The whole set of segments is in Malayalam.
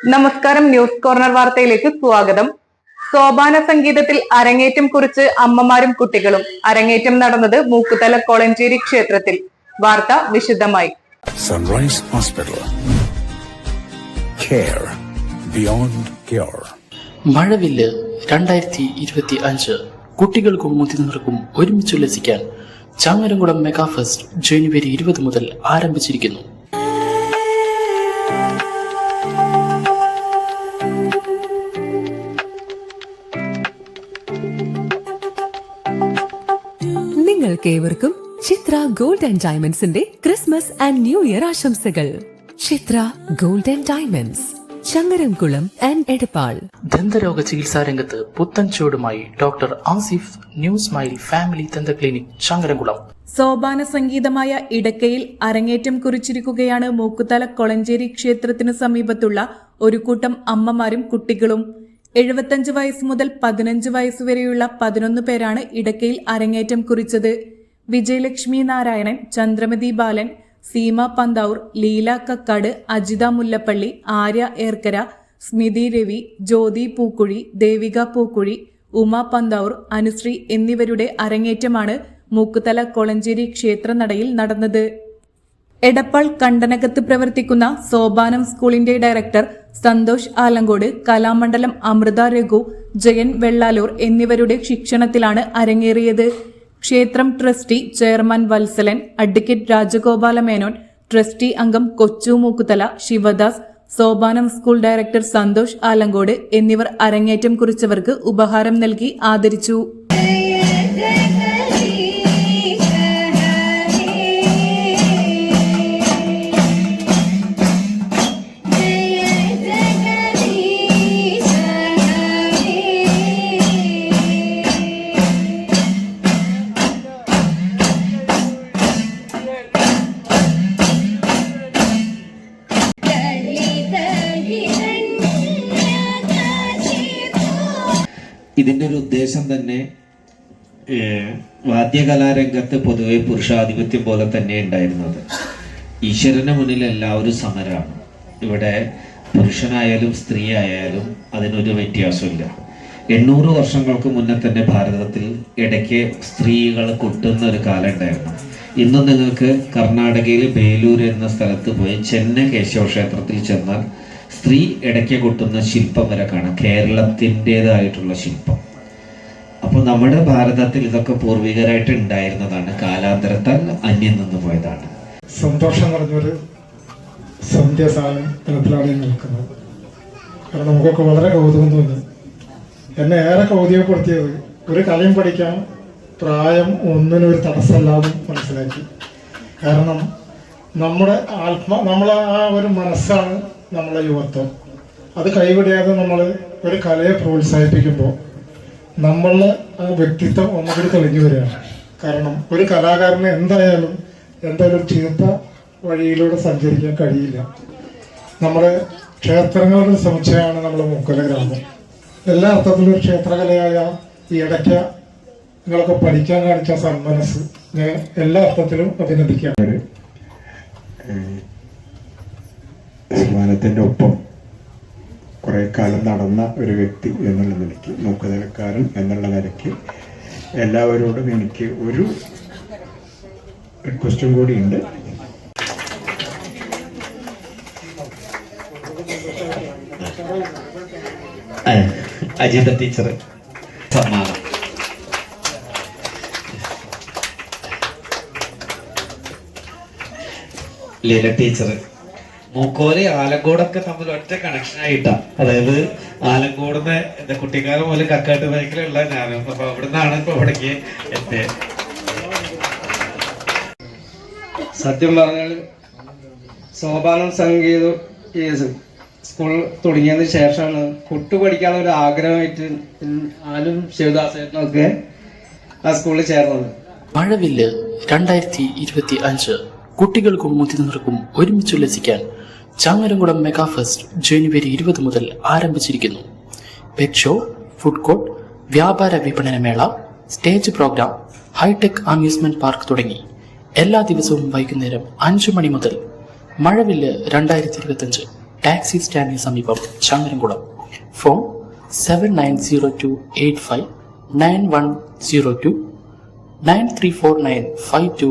നമസ്കാരം ന്യൂസ് കോർണർ വാർത്തയിലേക്ക് സ്വാഗതം. സോപാന സംഗീതത്തിൽ അരങ്ങേറ്റം കുറിച്ച് അമ്മമാരും കുട്ടികളും. അരങ്ങേറ്റം നടന്നത് മൂക്കുതല കോളഞ്ചേരി ക്ഷേത്രത്തിൽ. വാർത്ത വിശദമായി. Sunrise hospital care beyond care മഴവില്ല് രണ്ടായിരത്തി ഇരുപത്തി അഞ്ച് കുട്ടികൾക്കും മുതിർന്നവർക്കും ഒരുമിച്ച് ഉല്ലസിക്കാൻ ചാങ്ങരംകുളം മെഗാ ഫെസ്റ്റ് ജനുവരി ഇരുപത് മുതൽ ആരംഭിച്ചിരിക്കുന്നു. നിങ്ങൾക്കേവർക്കും ചിത്ര ഗോൾഡ് ആൻഡ് ഡയമണ്ട്സിന്റെ ക്രിസ്മസ് ആൻഡ് ന്യൂ ഇയർ ആശംസകൾ. Chitra gold and diamonds Changaramkulam and Edappal. ദന്തരോഗ ചികിത്സാ രംഗത്ത് പുത്തൻ ചുവടുമായി doctor Asif new smile family ദന്ത ക്ലിനിക് ചങ്ങരംകുളം. സോപാന സംഗീതമായ ഇടക്കയിൽ അരങ്ങേറ്റം കുറിച്ചിരിക്കുകയാണ് മൂക്കുതല കൊളഞ്ചേരി ക്ഷേത്രത്തിനു സമീപത്തുള്ള ഒരു കൂട്ടം അമ്മമാരും കുട്ടികളും. എഴുപത്തഞ്ച് വയസ്സ് മുതൽ പതിനഞ്ച് വയസ്സ് വരെയുള്ള പതിനൊന്ന് പേരാണ് ഇടക്കയിൽ അരങ്ങേറ്റം കുറിച്ചത്. വിജയലക്ഷ്മി നാരായണൻ ചന്ദ്രമതി ബാലൻ സീമ പന്താവൂർ ലീല കക്കാട് അജിത മുല്ലപ്പള്ളി ആര്യ ഏർക്കര സ്മിതി രവി ജ്യോതി പൂക്കുഴി ദേവിക പൂക്കുഴി ഉമ പന്താവൂർ അനുശ്രീ എന്നിവരുടെ അരങ്ങേറ്റമാണ് മൂക്കുതല കൊളഞ്ചേരി ക്ഷേത്രനടയിൽ നടന്നത്. എടപ്പാൾ കണ്ടനകത്ത് പ്രവർത്തിക്കുന്ന സോപാനം സ്കൂളിന്റെ ഡയറക്ടർ സന്തോഷ് ആലങ്കോട് കലാമണ്ഡലം അമൃത രഘു ജയൻ വെള്ളാലൂർ എന്നിവരുടെ ശിക്ഷണത്തിലാണ് അരങ്ങേറിയത്. ക്ഷേത്രം trustee chairman Vatsalan advocate Rajagopala Menon trustee അംഗം കൊച്ചു മൂക്കുതല ശിവദാസ് സോപാനം സ്കൂൾ ഡയറക്ടർ സന്തോഷ് ആലങ്കോട് എന്നിവർ അരങ്ങേറ്റം കുറിച്ചവർക്ക് ഉപഹാരം നൽകി ആദരിച്ചു. ഇതിന്റെ ഒരു ഉദ്ദേശം തന്നെ വാദ്യകലാരംഗത്ത് പൊതുവെ പുരുഷാധിപത്യം പോലെ തന്നെ ഉണ്ടായിരുന്നത്. ഈശ്വരന് മുന്നിൽ എല്ലാവരും സമരാണ്. ഇവിടെ പുരുഷനായാലും സ്ത്രീ ആയാലും അതിനൊരു വ്യത്യാസമില്ല. എണ്ണൂറ് വർഷങ്ങൾക്ക് മുന്നേ തന്നെ ഭാരതത്തിൽ ഇടയ്ക്ക് സ്ത്രീകൾ കൊട്ടുന്ന ഒരു കാലം ഉണ്ടായിരുന്നു. ഇന്ന് നിങ്ങൾക്ക് കർണാടകയിൽ ബേലൂർ എന്ന സ്ഥലത്ത് പോയി ചെന്നൈ കേശവ ക്ഷേത്രത്തിൽ ചെന്നാൽ സ്ത്രീ ഇടയ്ക്ക് കൊട്ടുന്ന ശില്പം വരെ കാണാം. കേരളത്തിന്റെതായിട്ടുള്ള ശില്പം. അപ്പോൾ നമ്മുടെ ഭാരതത്തിൽ ഇതൊക്കെ പൂർവികരായിട്ട് ഉണ്ടായിരുന്നതാണ്. കാലാന്തരത്താൽ അന്യം നിന്ന് പോയതാണ്. സന്തോഷം നിറഞ്ഞൊരു സന്ധ്യ സാധനത്തിലാണ് ഞാൻ നിൽക്കുന്നത്. കാരണം നമുക്കൊക്കെ വളരെ തോന്നി എന്നെ ഏറെ കൗതുകപ്പെടുത്തിയത് ഒരു കലയും പഠിക്കാൻ പ്രായം ഒരു തടസ്സമല്ലാതെ മനസ്സിലാക്കി. കാരണം നമ്മുടെ ആത്മ നമ്മളെ ആ ഒരു മനസ്സാണ് നമ്മളെ യുവത്വം. അത് കൈവിടാതെ നമ്മൾ ഒരു കലയെ പ്രോത്സാഹിപ്പിക്കുമ്പോൾ നമ്മൾ ആ വ്യക്തിത്വം ഒന്നുകൂടി തെളിഞ്ഞു വരികയാണ്. കാരണം ഒരു കലാകാരന് എന്തായാലും എന്തായാലും ചീത്ത വഴിയിലൂടെ സഞ്ചരിക്കാൻ കഴിയില്ല. നമ്മുടെ ക്ഷേത്രങ്ങളുടെ സമുച്ചയമാണ് നമ്മുടെ മുക്കല ഗ്രാമം. എല്ലാ അർത്ഥത്തിലും ഒരു ക്ഷേത്രകലയായ ഈ ഇടയ്ക്ക നിങ്ങളൊക്കെ പഠിക്കാൻ കാണിച്ച സന്മനസ് ഞാൻ എല്ലാ അർത്ഥത്തിലും അഭിനന്ദിക്കാം സമ്മാനത്തിന്റെ ഒപ്പം കുറേ കാലം നടന്ന ഒരു വ്യക്തി എന്നുള്ള നിലയ്ക്ക് മൂക്കുതലക്കാരൻ എന്നുള്ള നിലയ്ക്ക് എല്ലാവരോടും എനിക്ക് ഒരു റിക്വസ്റ്റും കൂടിയുണ്ട് അജിത ടീച്ചർ ലീല ടീച്ചർ മൂക്കോൽ ആലങ്കോടൊക്കെ തമ്മിൽ ഒറ്റ കണക്ഷൻ ആയിട്ടാ. അതായത് ആലങ്കോടുന്ന് എന്റെ കുട്ടിക്കാലം മുതൽ കക്കാട്ട് ബൈക്കിലുള്ള ഞാനും. അപ്പൊ അവിടുന്നാണ് ഇപ്പൊ ഇവിടേക്ക് എത്തിയത് സത്യം പറഞ്ഞാൽ സോപാനം സംഗീതം ഈ സ്കൂൾ തുടങ്ങിയതിന് ശേഷമാണ് കൊട്ടു പഠിക്കാനുള്ള ഒരു ആഗ്രഹമായിട്ട് ആലും ശിവദാസേട്ടനൊക്കെ ആ സ്കൂളിൽ ചേർന്നത്. മഴവില്ല് രണ്ടായിരത്തി ഇരുപത്തി അഞ്ച് കുട്ടികൾക്കും മുതിർന്നവർക്കും ഒരുമിച്ച് ഉല്ലസിക്കാൻ ചാങ്ങരംകുളം മെഗാ ഫെസ്റ്റ് ജനുവരി ഇരുപത് മുതൽ ആരംഭിച്ചിരിക്കുന്നു. പെറ്റ് ഷോ ഫുഡ് കോർട്ട് വ്യാപാര വിപണന മേള stage programme hi tech amusement park തുടങ്ങി. എല്ലാ ദിവസവും വൈകുന്നേരം അഞ്ചു മണി മുതൽ മഴവില്ല് രണ്ടായിരത്തി ഇരുപത്തി ടാക്സി സ്റ്റാൻഡിന് സമീപം Changaramkulam phone seven nine zero two eight five nine one zero two nine three four nine five two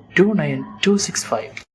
two nine two six five